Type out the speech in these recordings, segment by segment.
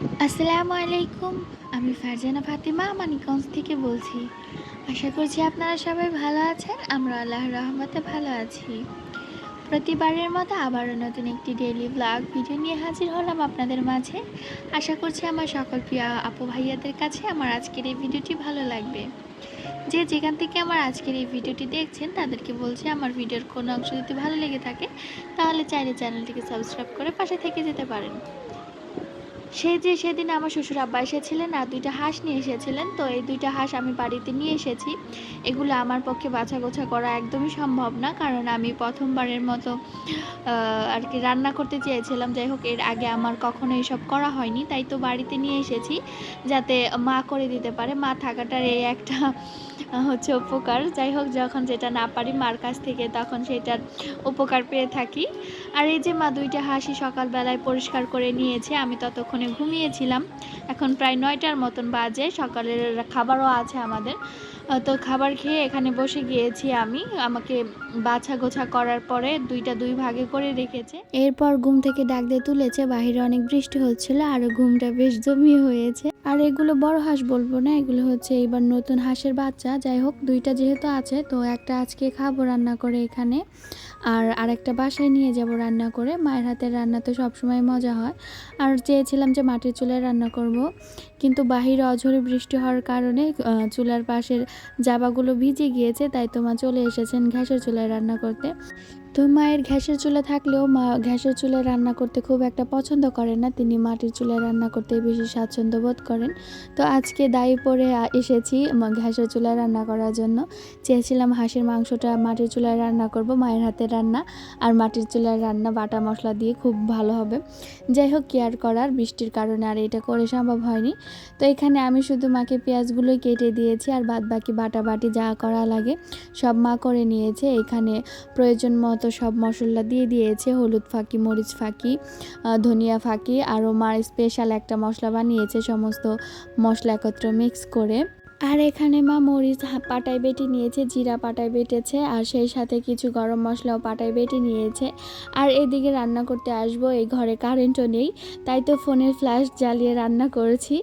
আসসালামু আলাইকুম, আমি ফারজানা ফাতিমা, মানিকগঞ্জ থেকে বলছি। আশা করছি আপনারা সবাই ভালো আছেন, আমরা আল্লাহর রহমতে ভালো আছি। প্রতিবারের মতো আবারও নতুন একটি ডেইলি ব্লগ ভিডিও নিয়ে হাজির হলাম আপনাদের মাঝে। আশা করছি আমার সকল প্রিয় আপু ভাইয়াদের কাছে আমার আজকের এই ভিডিওটি ভালো লাগবে। যে যেখান থেকে আমার আজকের এই ভিডিওটি দেখছেন, তাদেরকে বলছি আমার ভিডিওর কোনো অংশ যদি ভালো লেগে থাকে, তাহলে চাইলে চ্যানেলটিকে সাবস্ক্রাইব করে পাশে থেকে যেতে পারেন। সে যে সেদিন আমার শ্বশুর আব্বা এসেছিলেন আর দুইটা হাঁস নিয়ে এসেছিলেন, তো এই দুইটা হাঁস আমি বাড়িতে নিয়ে এসেছি। এগুলো আমার পক্ষে বাছা গোছা করা একদমই সম্ভব না, কারণ আমি প্রথমবারের মতো আর কি রান্না করতে চেয়েছিলাম। যাই হোক, এর আগে আমার কখনো এসব করা হয়নি, তাই তো বাড়িতে নিয়ে এসেছি, যাতে মা করে দিতে পারে। মা থাকাটার এই একটা হচ্ছে উপকার। যাই হোক, যখন যেটা না পারি মার কাছ থেকে তখন সেটার উপকার পেয়ে থাকি। আর এই যে মা দুইটা হাসি সকালবেলায় পরিষ্কার করে নিয়েছে, আমি ততক্ষণে ঘুমিয়েছিলাম। এখন প্রায় নয়টার মতন বাজে, সকালের খাবারও আছে আমাদের। তো খাবার খেয়ে এখানে বসে গিয়েছি আমি। আমাকে বাছা গোছা করার পরে দুইটা দুই ভাগে করে রেখেছে। এরপর ঘুম থেকে ডাক দিয়ে তুলেছে বাইরে অনেক বৃষ্টি হচ্ছিল, আর ঘুমটা বেশ জমিয়ে হয়েছে। আর এগুলো বড় হাঁস বলব না, এগুলো হচ্ছে এবার নতুন হাঁসের বাচ্চা। যাই হোক, দুইটা যেহেতু আছে, তো একটা আজকে খাব রান্না করে এখানে, আর আরেকটা বাসায় নিয়ে যাব রান্না করে। মায়ের হাতের রান্না তো সবসময় মজা হয়। আর চেয়েছিলাম যে মাটির চুলায় রান্না করব, কিন্তু বাহিরে অঝরে বৃষ্টি হওয়ার কারণে চুলার পাশের জাবাগুলো ভিজে গিয়েছে, তাই তো মা চলে এসেছেন গ্যাসের চুলায় রান্না করতে। তো মায়ের গ্যাসের চুলা থাকলেও মা গ্যাসের চুলায় রান্না করতে খুব একটা পছন্দ করেন না। তিনি মাটির চুলায় রান্না করতে বেশি স্বাচ্ছন্দ্য বোধ করেন। তো আজকে দায়ী পরে এসেছি ঘ্যাসের চুলায় রান্না করার জন্য। চেয়েছিলাম হাঁসের মাংসটা মাটির চুলায় রান্না করব, মায়ের হাতের রান্না। আর মাটির চুলার রান্না বাটা মশলা দিয়ে খুব ভালো হবে। যাই হোক কেয়ার করার, বৃষ্টির কারণে আর এটা করে সম্ভব হয়নি। তো এখানে আমি শুধু মাকে পেঁয়াজগুলোই কেটে দিয়েছি আর বাদ বাকি বাটা বাটি যা করা লাগে সব মা করে নিয়েছে। এখানে প্রয়োজন মতো সব মশলা দিয়ে দিয়েছে, হলুদ ফাঁকি, মরিচ ফাঁকি ধনিয়া ফাঁকি, আরও মার স্পেশাল একটা মশলা বানিয়েছে, সমস্ত মশলা একত্র মিক্স করে। আর এখানে মা মরিচ পাটায় বেটে নিয়েছে, জিরা পাটায় বেটেছে, আর সেই সাথে কিছু গরম মশলাও পাটায় বেটে নিয়েছে। আর এদিকে রান্না করতে আসব, এই ঘরে কারেন্টও নেই, তাই তো ফোনের ফ্ল্যাশ জ্বালিয়ে রান্না করেছি।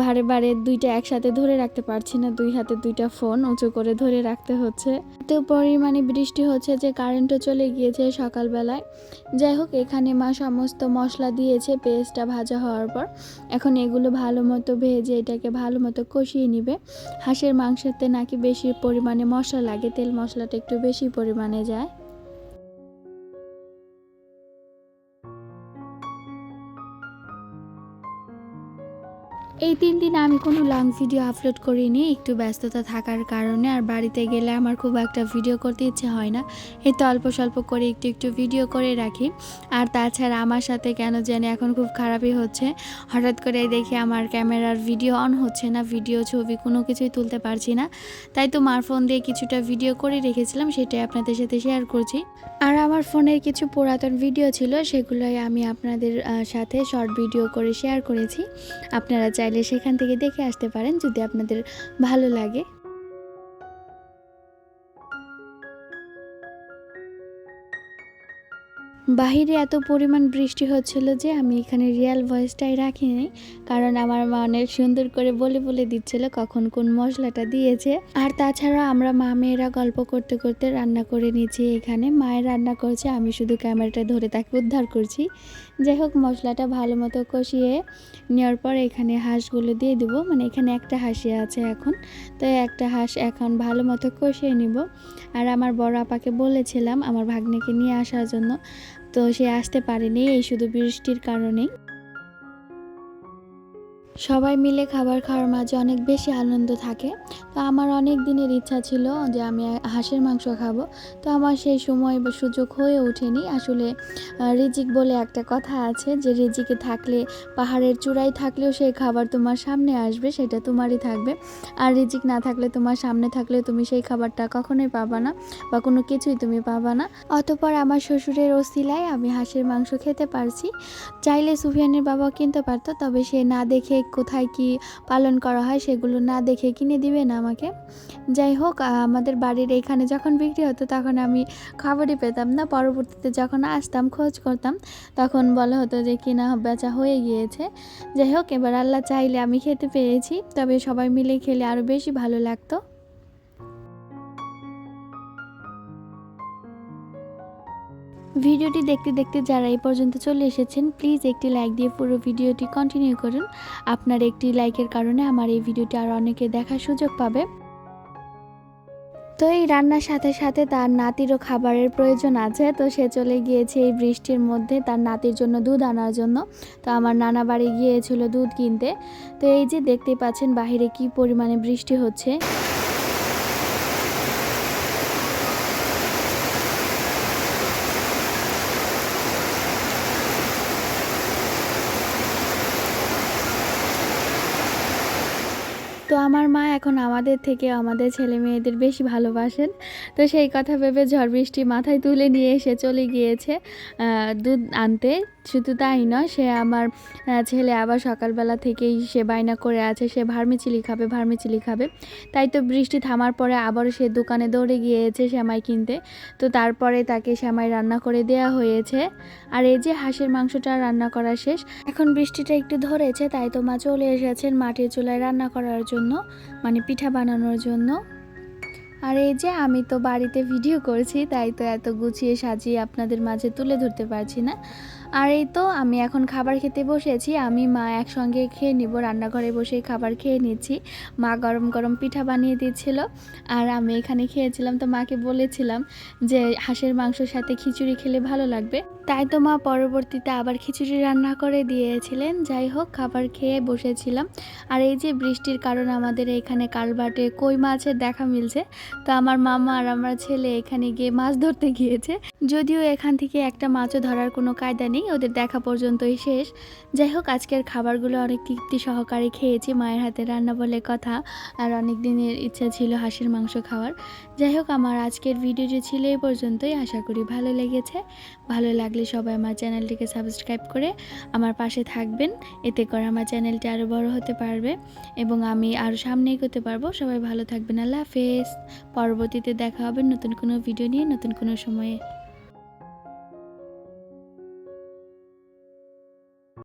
বারে বারে দুইটা একসাথে ধরে রাখতে পারছি না, দুই হাতে দুইটা ফোন উঁচু করে ধরে রাখতে হচ্ছে। এত পরিমাণে বৃষ্টি হচ্ছে যে কারেন্টও চলে গিয়েছে সকালবেলায়। যাই হোক, এখানে মা সমস্ত মশলা দিয়েছে, পেস্টটা ভাজা হওয়ার পর। এখন এগুলো ভালো মতো ভেজে এটাকে ভালো মতো কষিয়ে নিবে। হাঁসের মাংসতে নাকি বেশি পরিমাণে মশলা লাগে তেল মশলাটা একটু বেশি পরিমাণে যায়। এই তিন দিন আমি কোনো লং ভিডিও আপলোড করিনি, একটু ব্যস্ততা থাকার কারণে। আর বাড়িতে গেলে আমার খুব একটা ভিডিও করতে ইচ্ছে হয় না। এই তো অল্প স্বল্প করে একটু একটু ভিডিও করে রাখি। আর তাছাড়া আমার সাথে কেন জানি এখন খুব খারাপই হচ্ছে। হঠাৎ করে দেখি আমার ক্যামেরার ভিডিও অন হচ্ছে না ভিডিও ছবি কোনো কিছুই তুলতে পারছি না। তাই তো মার ফোন দিয়ে কিছুটা ভিডিও করে রেখেছিলাম, সেটাই আপনাদের সাথে শেয়ার করছি। আর আমার ফোনের কিছু পুরাতন ভিডিও ছিল, সেগুলোই আমি আপনাদের সাথে শর্ট ভিডিও করে শেয়ার করেছি। আপনারা চাইলে সেখান থেকে দেখে আসতে পারেন যদি আপনাদের ভালো লাগে। বাহিরে এত পরিমাণ বৃষ্টি হচ্ছিল যে আমি এখানে রিয়াল ভয়েসটাই রাখিনি, কারণ আমার মা অনেক সুন্দর করে বলে বলে দিচ্ছিল কখন কোন মশলাটা দিয়েছে। আর তাছাড়া আমরা মা মেয়েরা গল্প করতে করতে রান্না করে নিয়েছি এখানে। মায়ের রান্না করছে, আমি শুধু ক্যামেরাটা ধরে তাকে উদ্ধার করছি। যাই হোক মশলাটা ভালো মতো কষিয়ে নেওয়ার পর এখানে হাঁসগুলো দিয়ে দেবো। মানে এখানে একটা হাঁসি আছে এখন। তো একটা হাঁস এখন ভালো মতো কষিয়ে নিব। আর আমার বড় আপাকে বলেছিলাম, আমার ভাগ্নেকে নিয়ে আসার জন্য। তো সে আসতে পারেনি, এই শুধু বৃষ্টির কারণেই। সবাই মিলে খাবার খাওয়ার মাঝে অনেক বেশি আনন্দ থাকে। তো আমার অনেক দিনের ইচ্ছা ছিল যে আমি হাঁসের মাংস খাব। তো আমার সেই সময় বা সুযোগ হয়ে ওঠেনি। আসলে রিজিক বলে একটা কথা আছে যে রিজিকে থাকলে, পাহাড়ের চূড়ায় থাকলেও সেই খাবার তোমার সামনে আসবে, সেটা তোমারই থাকবে। আর রিজিক না থাকলে, তোমার সামনে থাকলে তুমি সেই খাবারটা কখনোই পাবা না বা কোনো কিছুই তুমি পাবা না। অতপর আমার শ্বশুরের ওসিলায় আমি হাঁসের মাংস খেতে পারছি। চাইলে সুফিয়ানের বাবা কিনতে পারতো, তবে সে না দেখে কোথায় কি পালন করা হয় সেগুলো না দেখে কিনে দিবেন আমাকে। যাই হোক আমাদের বাড়ির এখানে যখন বিক্রি হতো তখন আমি খাবারই পেতাম না। পরবর্তীতে যখন আসতাম, খোঁজ করতাম, তখন বলা হতো যে কিনা বেচা হয়ে গিয়েছে। যাই হোক, এবার আল্লাহ চাইলে আমি খেতে পেয়েছি তবে সবাই মিলে খেলে আরও বেশি ভালো লাগতো। ভিডিওটি দেখতে দেখতে যারা এই পর্যন্ত চলে এসেছেন প্লিজ একটি লাইক দিয়ে পুরো ভিডিওটি কন্টিনিউ করুন। আপনার একটি লাইকের কারণে আমার এই ভিডিওটি আর অনেকে দেখার সুযোগ পাবে। তো এই রান্নার সাথে সাথে তার নাতিরও খাবারের প্রয়োজন আছে, তো সে চলে গিয়েছে এই বৃষ্টির মধ্যে তার নাতির জন্য দুধ আনার জন্য। তো আমার নানা বাড়ি গিয়েছিল দুধ কিনতে। তো এই যে দেখতে পাচ্ছেন বাহিরে কি পরিমাণে বৃষ্টি হচ্ছে। তো আমার মা এখন আমাদের থেকে আমাদের ছেলে মেয়েদের বেশি ভালোবাসেন। তো সেই কথা ভেবে ঝড় বৃষ্টি মাথায় তুলে নিয়ে এসে চলে গিয়েছে দুধ আনতে। শুধু তাই নয়, সে আমার ছেলে আবার সকালবেলা থেকেই সে বায়না করে আছে, সে ভার্মিচিলি খাবে ভার্মিচিলি খাবে। তাই তো বৃষ্টি থামার পরে আবারও সে দোকানে দৌড়ে গিয়েছে শ্যামাই কিনতে। তো তারপরে তাকে শ্যামাই রান্না করে দেয়া হয়েছে। আর এই যে হাঁসের মাংসটা রান্না করা শেষ, এখন বৃষ্টিটা একটু ধরেছে, তাই তো মা চলে এসেছেন মাটির চুলায় রান্না করার জন্য। মানে পিঠা বানানোর জন্য। আর এই যে আমি তো বাড়িতে ভিডিও করছি, তাই তো এত গুছিয়ে সাজিয়ে আপনাদের মাঝে তুলে ধরতে পারছি না। আর এই তো আমি এখন খাবার খেতে বসেছি, আমি, মা একসঙ্গে খেয়ে নিব, রান্নাঘরে বসে খাবার খেয়ে নিচ্ছি। মা গরম গরম পিঠা বানিয়ে দিচ্ছিল, আর আমি এখানে খেয়েছিলাম। তো মাকে বলেছিলাম যে হাঁসের মাংসর সাথে খিচুড়ি খেলে ভালো লাগবে। তাই তো মা পরবর্তীতে আবার খিচুড়ি রান্না করে দিয়েছিলেন। যাই হোক, খাবার খেয়ে বসেছিলাম। আর এই যে বৃষ্টির কারণে আমাদের এখানে কালবাটে কই মাছের দেখা মিলছে, তো আমার মামা আর আমার ছেলে এখানে গিয়ে মাছ ধরতে গিয়েছে। যদিও এখান থেকে একটা মাছও ধরার কোনো কায়দা নেই, ওদের দেখা পর্যন্তই শেষ। যাই হোক, আজকের খাবারগুলো অনেক তৃপ্তি সহকারে খেয়েছি, মায়ের হাতে রান্না বলে কথা। আর অনেক দিনের ইচ্ছা ছিল হাঁসের মাংস খাওয়ার। যাই হোক, আমার আজকের ভিডিওটি ছিল এই পর্যন্তই। আশা করি ভালো লেগেছে। ভালো লাগলে সবাই আমার চ্যানেলটিকে সাবস্ক্রাইব করে আমার পাশে থাকবেন। এতে করে আমার চ্যানেলটি আরও বড় হতে পারবে এবং আমি আরও সামনে এগোতে পারব। সবাই ভালো থাকবেন। আল্লাহ হাফেজ। পরবর্তীতে দেখা হবে নতুন কোনো ভিডিও নিয়ে, নতুন কোনো সময়ে।